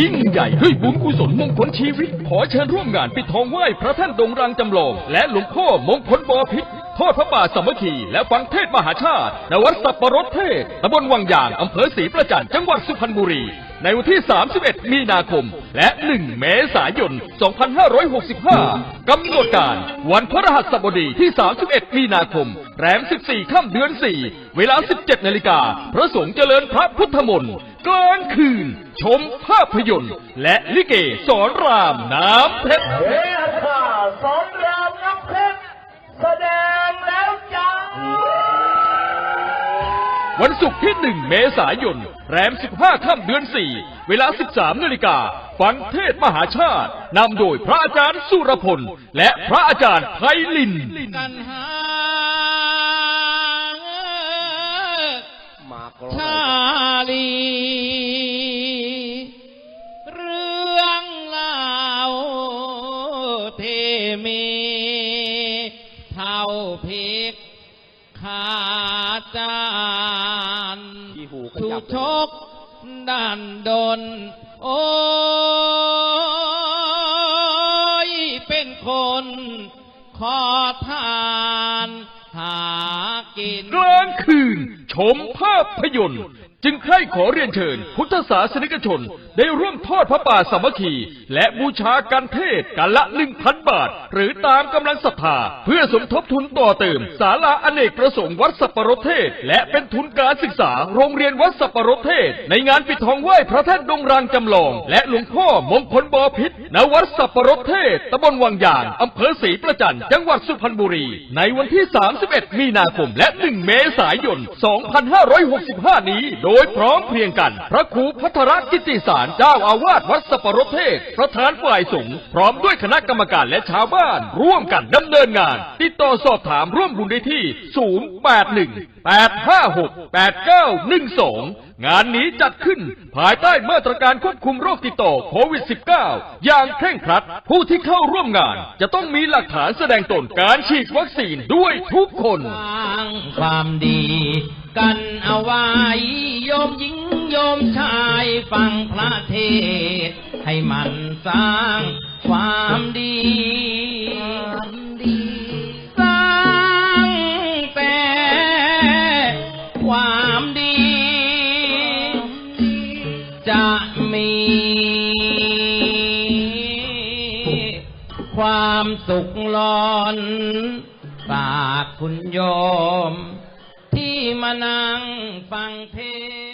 ยิ่งใหญ่ด้วยบุญกุศลมงคลชีวิต ขอเชิญร่วมงานปิดทองไหว้พระท่านดงรังจำลอง และหลวงพ่อมงคลบอพิษทอดพระป่าสามัคคีและฟังเทศมหาชาติณวัดสับปะรดเทศตำบลวังยางอำเภอศรีประจันจังหวัดสุพรรณบุรี ในวันที่ 31 มีนาคม และ 1 เมษายน 2565 กำหนดการวันพฤหัสบดีที่ 31 มีนาคม แรม 14 ค่ำเดือน 4 เวลา 17 นาฬิกา พระสงฆ์เจริญพระพุทธมนต์กลางคืน ชมภาพยนตร์และลิเกสอนรามน้ำเพชรเฮค่าสอนรามน้ำเพชรแสดง วันศุกร์ที่ 1 เมษายน แรม 15 ค่ำเดือน 4 เวลา 13 นาฬิกา ฟังเทศมหาชาติ นำโดยพระอาจารย์สุรพล และพระอาจารย์ไพลินกันหามากรชาลี เรื่องเล่าวเทมีเท่าพริกขา ชกดันดน โอ้ย เป็นคนขอทานหากิน กลางคืน ชมภาพยนตร์ จึงใคร่ขอเรียนเชิญ พุทธศาสนิกชน ได้ร่วมทอดพระป่าสามัคคี และบูชาการเทศกันละหนึ่งพันบาท หรือตามกำลังศรัทธา เพื่อสมทบทุนต่อเติมศาลาอเนกประสงค์วัดสัปปรดเทศ และเป็นทุนการศึกษา โรงเรียนวัดสัปปรดเทศ ในงานปิดทองไหว้พระแท่นดงรางจำลอง และหลวงพ่อมงคลบอพิษณวัดสัปปรดเทศตำบลวังยางอำเภอศรีประจันจังหวัดสุพรรณบุรี ในวันที่ 31 มีนาคมและ 1 เมษายน 2565 นี้โดยพร้อมเพรียงกัน พระครูพัทรกิติสารเจ้าอาวาสวัดสปรเทศ ประธานฝ่ายสงฆ์พร้อมด้วยคณะกรรมการและชาวบ้าน ร่วมกันดำเนินงาน ติดต่อสอบถามร่วมบุญได้ที่ 081 856 8912 งานนี้จัดขึ้นภายใต้มาตรการควบคุมโรคติดต่อโควิด -19 อย่างเคร่งครัด ผู้ที่เข้าร่วมงาน จะต้องมีหลักฐานแสดงตนการฉีดวัคซีนด้วยทุกคน ความดีกันเอาไว้โยมหญิงโยมชายฟังพระเทศ ให้มันสร้างความดี สร้างแต่ความดี จะมี ความสุขล้อนฝากคุณโยม ที่มานั่งฟังเทศ